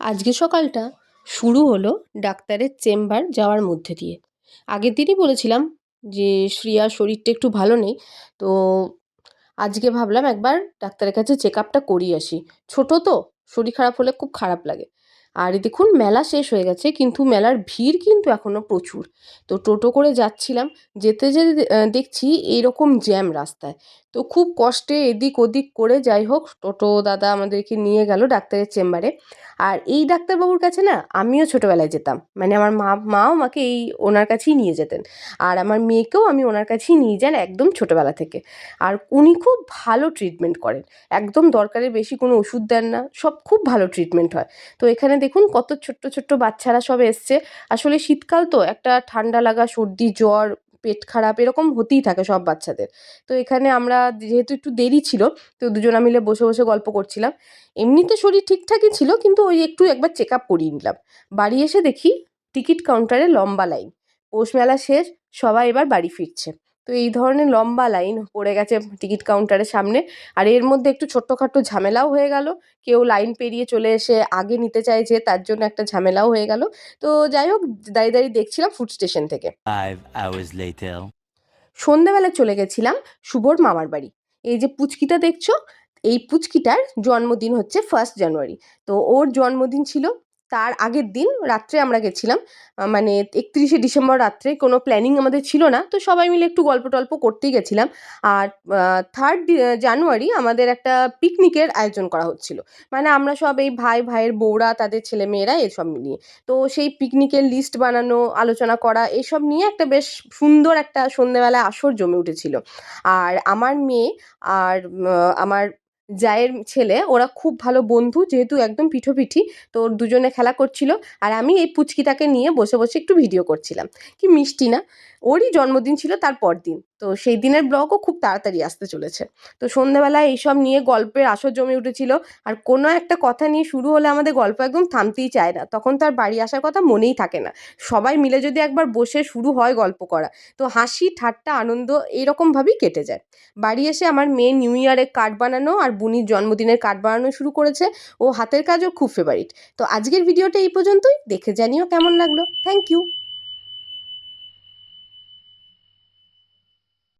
আজকে সকালটা শুরু হলো ডাক্তারের চেম্বার যাওয়ার মধ্যে দিয়ে। আগের দিনই বলেছিলাম যে, শ্রিয়ার শরীরটা একটু ভালো নেই, তো আজকে ভাবলাম একবার ডাক্তারের কাছে চেক আপটা করিয়ে আসি। ছোটো তো, শরীর খারাপ হলে খুব খারাপ লাগে। আর দেখুন, মেলা শেষ হয়ে গেছে, কিন্তু মেলার ভিড় কিন্তু এখনও প্রচুর। তো টোটো করে যাচ্ছিলাম, যেতে যেতে দেখছি এইরকম জ্যাম রাস্তায়। তো খুব কষ্টে এদিক ওদিক করে যাই হোক, টোটো দাদা আমাদেরকে নিয়ে গেল ডাক্তারের চেম্বারে। আর এই ডাক্তারবাবুর কাছে না আমিও ছোটোবেলায় যেতাম। মানে আমার মা, মাও আমাকে এই ওনার কাছেই নিয়ে যেতেন। আর আমার মেয়েকেও আমি ওনার কাছেই নিয়ে যান একদম ছোটোবেলা থেকে। আর উনি খুব ভালো ট্রিটমেন্ট করেন। একদম দরকারের বেশি কোনো ওষুধ দেন না, সব খুব ভালো ট্রিটমেন্ট হয়। তো এখানে দেখুন কত ছোট্ট ছোট্ট বাচ্চারা সব এসছে। আসলে শীতকাল তো একটা ঠান্ডা লাগা, সর্দি, জ্বর পেট খারাপ এরকম হতেই থাকে সব বাচ্চাদের। তো এখানে আমরা যেহেতু একটু দেরি ছিল, তো দুজনা মিলে বসে বসে গল্প করছিলাম। এমনিতে শরীর ঠিকঠাকই ছিল, কিন্তু ওই একটু একবার চেক আপ করিয়ে নিলাম। বাড়ি এসে দেখি টিকিট কাউন্টারে লম্বা লাইন পৌষ মেলা শেষ, সবাই এবার বাড়ি ফিরছে। তো এই ধরনের লম্বা লাইন পড়ে গেছে টিকিট কাউন্টারের সামনে। আর এর মধ্যে একটু ছোট্টখাট্টো ঝামেলাও হয়ে গেল। কেউ লাইন পেরিয়ে চলে এসে আগে নিতে চাইছে তার জন্য একটা ঝামেলাও হয়ে গেল। তো যাই হোক দাঁড়িয়ে দাঁড়িয়ে দেখছিলাম ফুড স্টেশন থেকে. সন্ধেবেলা চলে গেছিলাম শুভর মামার বাড়ি। এই যে পুচকিটা দেখছ এই পুচকিটার জন্মদিন হচ্ছে ফার্স্ট জানুয়ারি তো ওর জন্মদিন ছিল তার আগের দিন রাত্রে আমরা গেছিলাম। মানে একত্রিশে ডিসেম্বর রাত্রে কোনো প্ল্যানিং আমাদের ছিল না, তো সবাই মিলে একটু গল্প টল্প করতেই গেছিলাম। আর থার্ড জানুয়ারি আমাদের একটা পিকনিকের আয়োজন করা হচ্ছিল। মানে আমরা সব এই ভাই, ভাইয়ের বউরা, তাদের ছেলে মেয়েরা এসব মিলিয়ে। তো সেই পিকনিকের লিস্ট বানানো, আলোচনা করা, এসব নিয়ে একটা বেশ সুন্দর একটা সন্ধ্যেবেলায় আসর জমে উঠেছিল। আর আমার মেয়ে আর আমার জায়ের ছেলে, ওরা খুব ভালো বন্ধু, যেহেতু একদম পিঠোপিঠি, তো দুজনে খেলা করছিল। আর আমি এই পুচকিটাকে নিয়ে বসে বসে একটু ভিডিও করছিলাম। কি মিষ্টি না? ওরই জন্মদিন ছিল তার পরদিন। তো সেই দিনের ব্লগও খুব তাড়াতাড়ি আসতে চলেছে। তো সন্ধ্যেবেলায় এইসব নিয়ে গল্পের আসর জমে উঠেছিল। আর কোনো একটা কথা নিয়ে শুরু হলে আমাদের গল্প একদম থামতেই চায় না। তখন তার বাড়ি আসার কথা মনেই থাকে না। সবাই মিলে যদি একবার বসে শুরু হয় গল্প করা, তো হাসি, ঠাট্টা, আনন্দ এইরকমভাবেই কেটে যায়। বাড়ি এসে আমার মেয়ে নিউ ইয়ারে কার্ড বানানো আর বুনির জন্মদিনের কার্ড বানানো শুরু করেছে ও হাতের কাজও খুব ফেভারিট তো আজকের ভিডিওটা এই পর্যন্তই। দেখে জানিও কেমন লাগল। Thank you